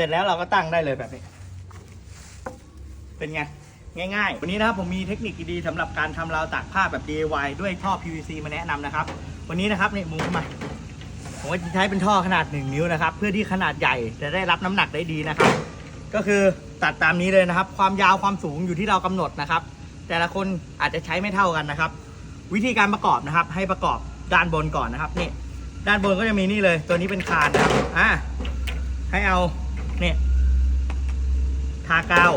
ร็จแล้วเราก็ตั้งได้เลยแบบนี้ เป็นไง ง่ายๆ วันนี้นะครับผมมีเทคนิคดีๆสำหรับการทำราวตากผ้าแบบ DIY ด้วยท่อ PVC มาแนะนำนะครับ วันนี้นะครับนี่มุงเข้ามาผมก็จะใช้เป็นท่อขนาด 1 นิ้วนะครับ เพื่อที่ขนาดใหญ่จะได้รับน้ำหนักได้ดีนะครับ ก็คือตัดตามนี้เลยนะครับ ความยาวความสูงอยู่ที่เรากำหนดนะครับ แต่ละคนอาจจะใช้ไม่เท่ากันนะครับ วิธีการประกอบนะครับ ให้ประกอบด้านบนก่อนนะครับนี่ด้านบนก็จะมีนี่เลย ตัวนี้เป็นคานนะครับอ่าให้เอา เนี่ย ทากาว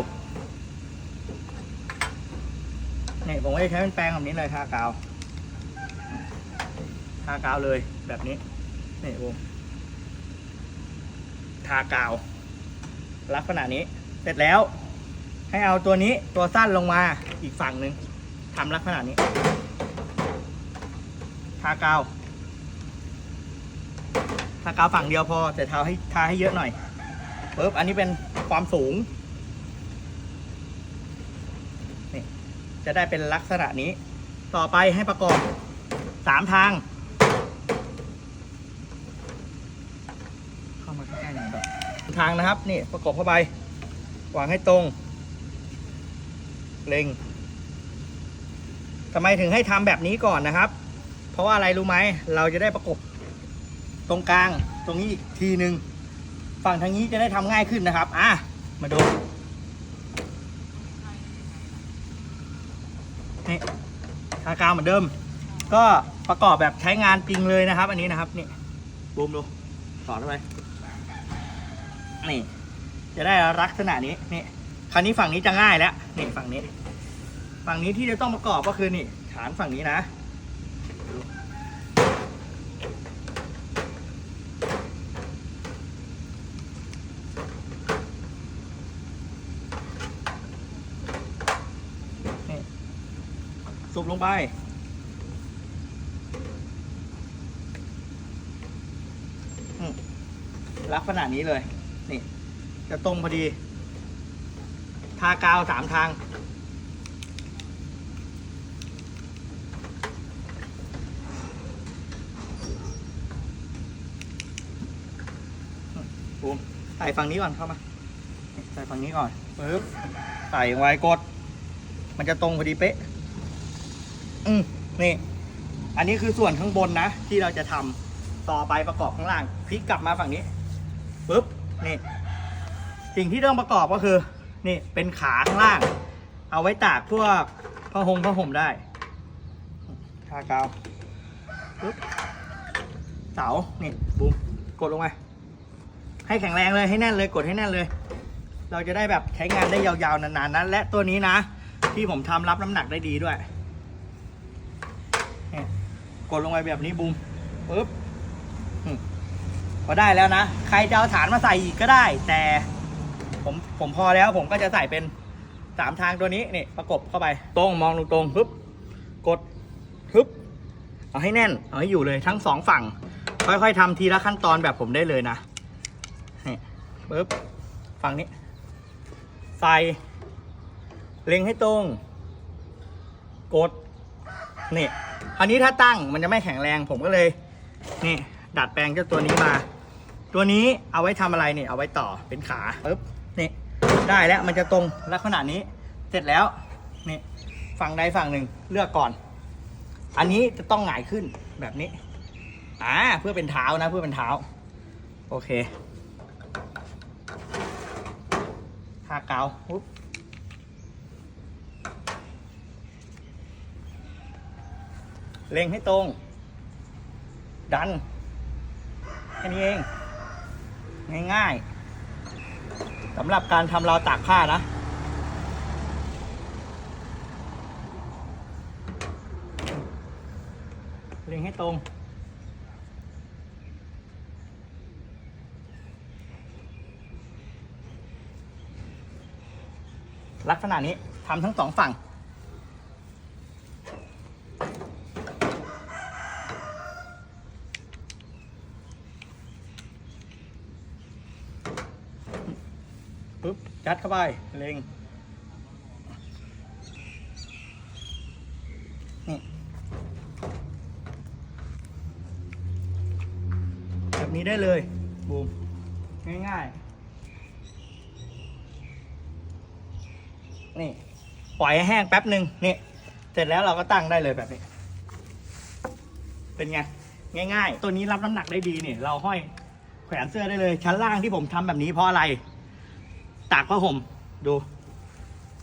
เนี่ยผมก็จะใช้เป็นแปรงแบบนี้เลยทากาว ทากาวเลยแบบนี้นี่ผมทากาว ลักษณะนี้ เสร็จแล้ว ให้เอาตัวนี้ตัวสั้นลงมาอีกฝั่งหนึ่งทำลักษณะนี้ ทากาว ทากาวฝั่งเดียวพอแต่ทาให้ทาให้เยอะหน่อย ปึ๊บอันนี้เป็นความสูงนี่จะได้เป็นลักษณะนี้ ต่อไปให้ประกอบสามทาง เข้ามาใกล้ๆหน่อยแบบทางนะครับ นี่ประกอบเข้าไปวางให้ตรงเล็งทำไมถึงให้ทำแบบนี้ก่อนนะครับ เพราะว่าอะไรรู้ไหม เราจะได้ประกบตรงกลางตรงนี้อีกทีหนึ่ง ฝั่งทางนี้จะได้ทำง่ายขึ้นนะครับ อะ มาดู นี่ทากาวเหมือนเดิม ก็ประกอบแบบใช้งานจริงเลยนะครับ อันนี้นะครับ นี่บูมดูสอนเข้าไปนี่ จะได้ลักษณะนี้ นี่ คราวนี้ฝั่งนี้จะง่ายแล้ว นี่ฝั่งนี้ ฝั่งนี้ที่จะต้องประกอบก็คือนี่ ฐานฝั่งนี้นะ สุบลงไป ลักษณะนี้เลย นี่ จะตรงพอดี ทากาวสามทาง บูมใส่ฝั่งนี้ก่อนเข้ามา ใส่ฝั่งนี้ก่อนปึ๊บใส่ไว้กด มันจะตรงพอดีเป๊ะ อืมนี่ อันนี้คือส่วนข้างบนนะ ที่เราจะทำต่อไปประกอบข้างล่างพลิกกลับมาฝั่งนี้ปึ๊บนี่ สิ่งที่ต้องประกอบก็คือ นี่เป็นขาข้างล่าง เอาไว้ตากพวกผ้าห่มผ้าห่มได้ทากาวปึ๊บเสานี่บูมกดลงมาให้แข็งแรงเลยให้แน่นเลยกดให้แน่นเลย เราจะได้แบบใช้งานได้ยาวๆนานๆนะและตัวนี้นะ ที่ผมทำรับน้ำหนักได้ดีด้วย ดลงไปแบบนี้บูมปึ๊บพอได้แล้วนะ ใครจะเอาฐานมาใส่อีกก็ได้ แต่ผมผมพอแล้วผมก็จะใส่เป็นสามทางตัวนี้นี่ประกบเข้าไป ตรงมองตรงปึ๊บกดปึ๊บเอาให้แน่น เอาให้อยู่เลยทั้งสองฝั่ง ค่อยๆทำทีละขั้นตอนแบบผมได้เลยนะนี่ปึ๊บฝั่งนี้ ใส่เล็งให้ตรง กดนี่ อันนี้ถ้าตั้งมันจะไม่แข็งแรงผมก็เลย นี่ ดัดแปลงเจ้าตัวนี้มา ตัวนี้เอาไว้ทำอะไรเนี่ยเอาไว้ต่อเป็นขาปึ๊บนี่ได้แล้วมันจะตรงลักษณะนี้ เสร็จแล้วนี่ฝั่งใดฝั่งหนึ่งเลือกก่อน อันนี้จะต้องหงายขึ้นแบบนี้อ่าเพื่อเป็นเท้านะ เพื่อเป็นเท้า โอเคทาเกาวปุ๊บ เล็งให้ตรง ดัน แค่นี้เอง ง่ายๆสำหรับการทำราวตากผ้านะ เล็งให้ตรงลักษณะนี้ทำทั้งสองฝั่ง ปุ๊บยัดเข้าไปเล็งนี่แบบนี้ได้เลยบูมง่ายๆ นี่ ปล่อยให้แห้งแป๊บหนึ่งนี่ เสร็จแล้วเราก็ตั้งได้เลยแบบนี้ เป็นไง ง่ายๆ ตัวนี้รับน้ำหนักได้ดีนี่ เราห้อยแขวนเสื้อได้เลย ชั้นล่างที่ผมทำแบบนี้เพราะอะไร ตากผ้าห่มดู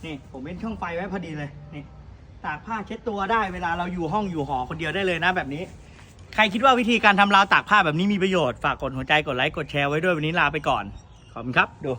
นี่ผมเป็นช่องไฟไว้พอดีเลยนี่ตากผ้าเช็ดตัวได้เวลาเราอยู่ห้องอยู่หอคนเดียวได้เลยนะแบบนี้ ใครคิดว่าวิธีการทำราวตากผ้าแบบนี้มีประโยชน์ ฝากกดหัวใจกดไลค์กดแชร์ไว้ด้วยวันนี้ลาไปก่อน ขอบคุณครับดู